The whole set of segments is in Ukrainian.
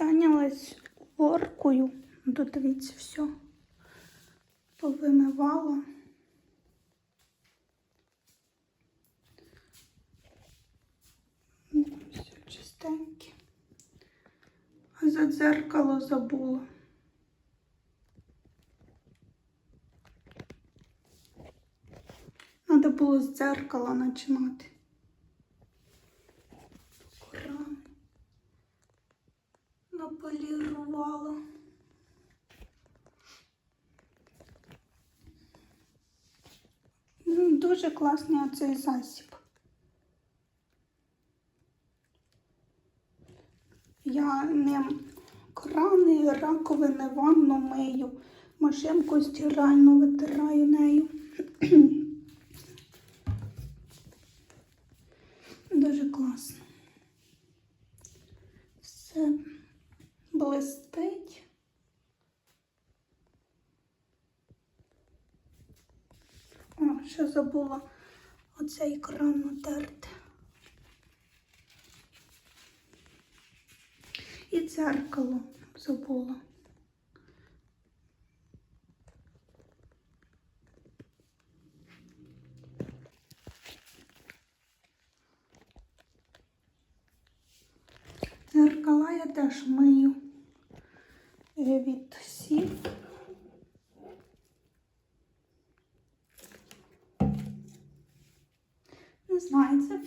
Зайнялась горкою. Тут дивіться, все повимивала. Все чистеньке. А за дзеркало забула. Надо було з дзеркала починати. Дуже класний оцей засіб. Я ним крани, раковини, ванну мию, машинку стиральну витираю нею. Дуже класно. Все блистить. Ще забула оцей кран натерти. І дзеркало забула. Дзеркала я теж мию від сів.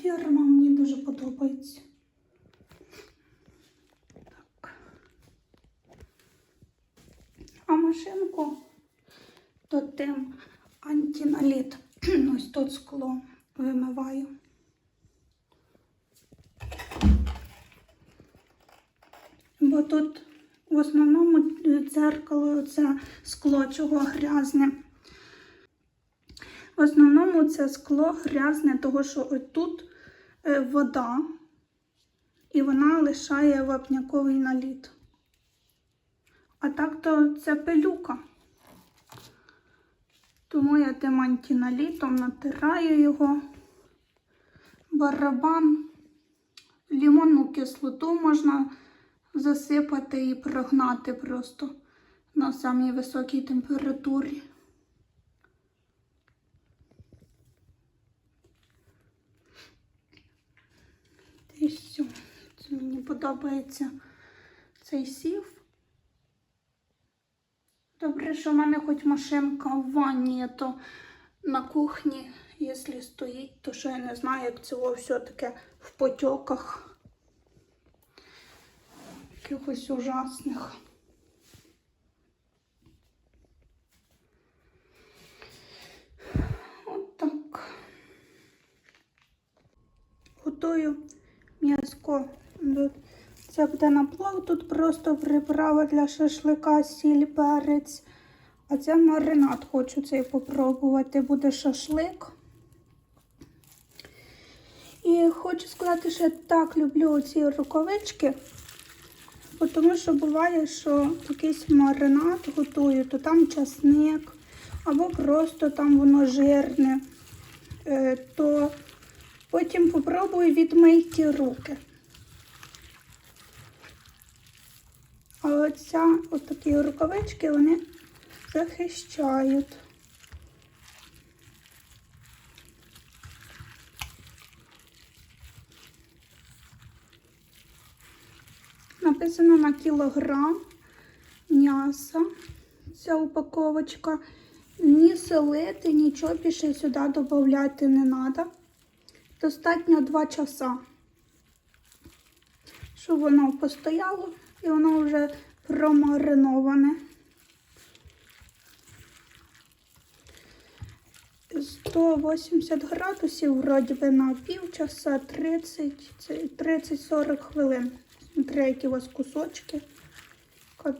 Фірма мені дуже подобається. Так. А машинку то тим антиналіт. Ось тут скло вимиваю. Бо тут в основному дзеркало це скло чого грязне. В основному це скло грязне, того що тут е, вода, і вона лишає вапняковий наліт. А так то це пилюка. Тому я тим антиналітом натираю його. Барабан, лимонну кислоту можна засипати і прогнати просто на самій високій температурі. І все. Це мені подобається цей сів. Добре, що в мене хоч машинка в ванні, то на кухні, якщо стоїть, то що я не знаю, як цього все таке в потьоках. Якихось ужасних. От так. Готую м'язко. Це буде на плов, тут просто приправа для шашлика, сіль, перець. А це маринад хочу цей попробувати. Буде шашлик. І хочу сказати, що я так люблю ці рукавички, тому що буває, що якийсь маринад готую, то там часник, або просто там воно жирне, Е, то потім попробую відмийти руки. А оця, от такі рукавички, вони захищають. Написано на кілограм м'яса. Ця упаковочка. Ні солити, нічого більше сюди додати не треба. Достатньо 2 часа, щоб воно постояло і воно вже промариноване. 180 градусів, вроді би на півчаса 30-40 хвилин. Смотри, які у вас кусочки. Така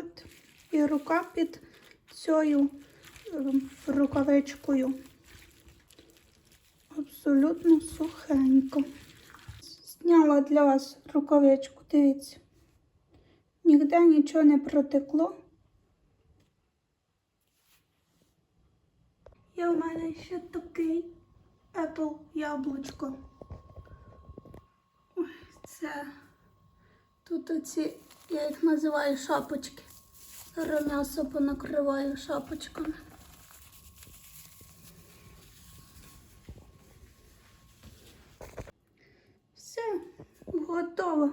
От. І рука під цією ем, рукавичкою. Абсолютно сухенько. Зняла для вас рукавичку, дивіться. Ніде нічого не протекло. Я у мене ще такий Apple яблучко. Ой, Це тут оці, я їх називаю шапочки. Зараз понакриваю шапочками. Все, готово.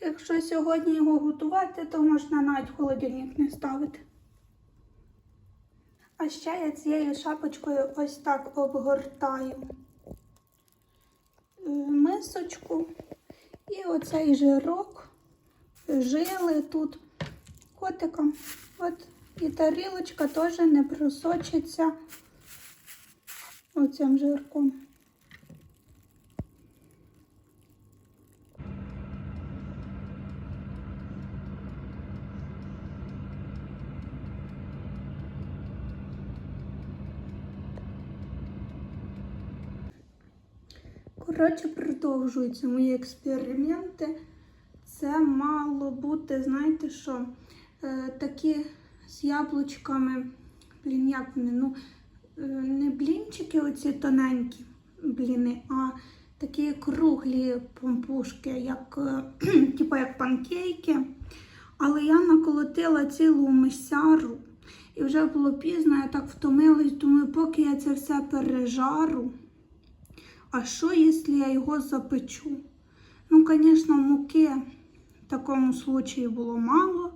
Якщо сьогодні його готувати, то можна навіть в холодильник не ставити. А ще я цією шапочкою ось так обгортаю мисочку і оцей жирок жили тут котиком. От і тарілочка теж не просочиться оцим жирком. Коротше, продовжуються мої експерименти. Це мало бути, знаєте що, такі з яблучками, блін, як вони, ну, е, не блінчики оці тоненькі бліни, а такі круглі помпушки, як, е, типу як панкейки. Але я наколотила цілу мисяру і вже було пізно, я так втомилась, думаю, поки я це все пережару. А що, якщо я його запечу? Ну, звісно, муки в такому случаї було мало.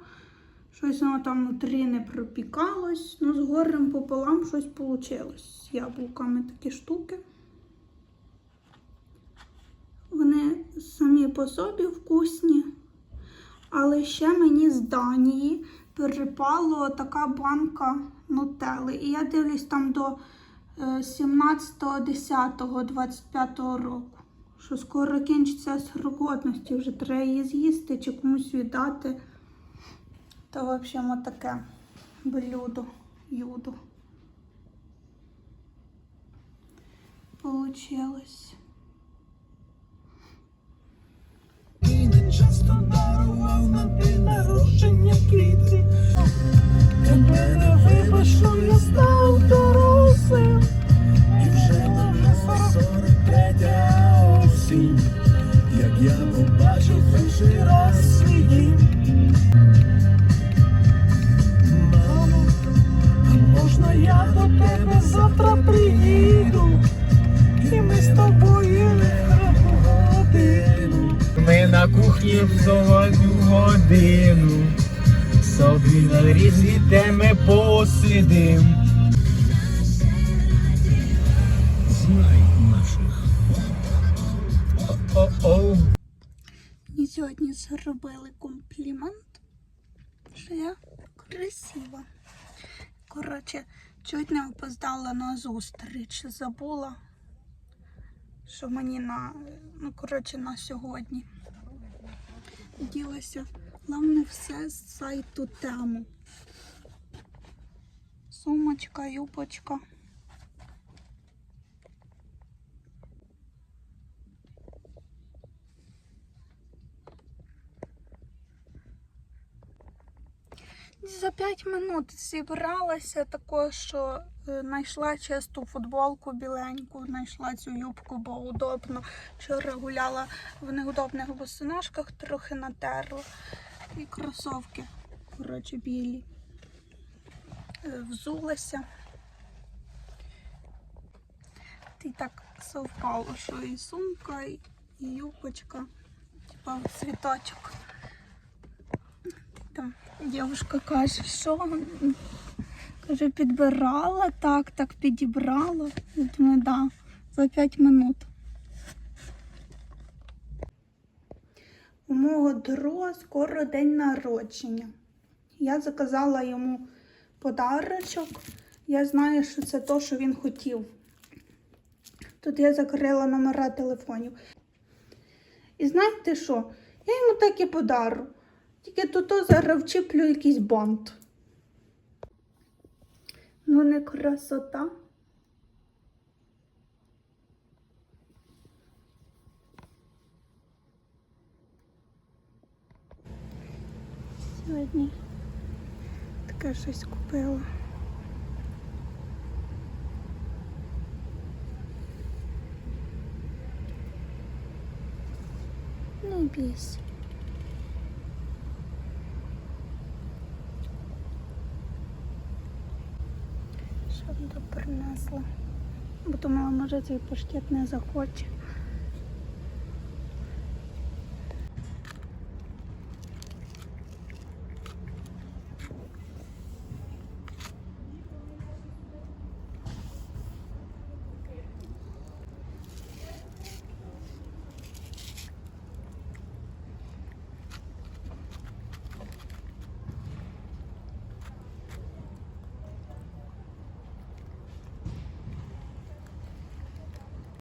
Щось воно там внутрі не пропікалось. Ну, з горем пополам щось вийшло. З яблуками такі штуки. Вони самі по собі вкусні. Але ще мені з Данії перепала така банка нутели. І я дивлюсь там до 17.10.25 року. Що скоро кінчиться срок годності, вже треба її з'їсти чи комусь віддати. То, в общем, таке блюдо, юду. Получилось. Часто дарував на день народження квіти. Приїду? І ми з тобою годину. Ми на кухні в золоту годину. Собі на різні теми посидим. Знай наших. О-о-о. Мені сьогодні зробили комплімент, що я красива. Коротше, чуть не опоздала на зустріч. Забула, що мені на, ну, коротше, на сьогодні. Ділася, головне все з сайту тему. Сумочка, юбочка. За 5 минут зібралася також, що е, знайшла чисту футболку біленьку, знайшла цю юбку, бо удобно. Вчора гуляла в неудобних босоножках, трохи натерла. І кросовки, коротше, білі. Е, Взулася. І так совпало, що і сумка, і юбочка, типа цвіточок. Там дівчинка каже, що каже, підбирала, так, так підібрала. Я думаю, да, за 5 минут. У мого друга скоро день народження. Я заказала йому подарочок. Я знаю, що це то, що він хотів. Тут я закрила номера телефонів. І знаєте що? Я йому так і подару. Тільки тут зараз вчіплю якийсь бант. Ну, не красота. Сьогодні таке щось купила. Ну, бійся. Що принесла? Бо думала, може цей паштет не захоче.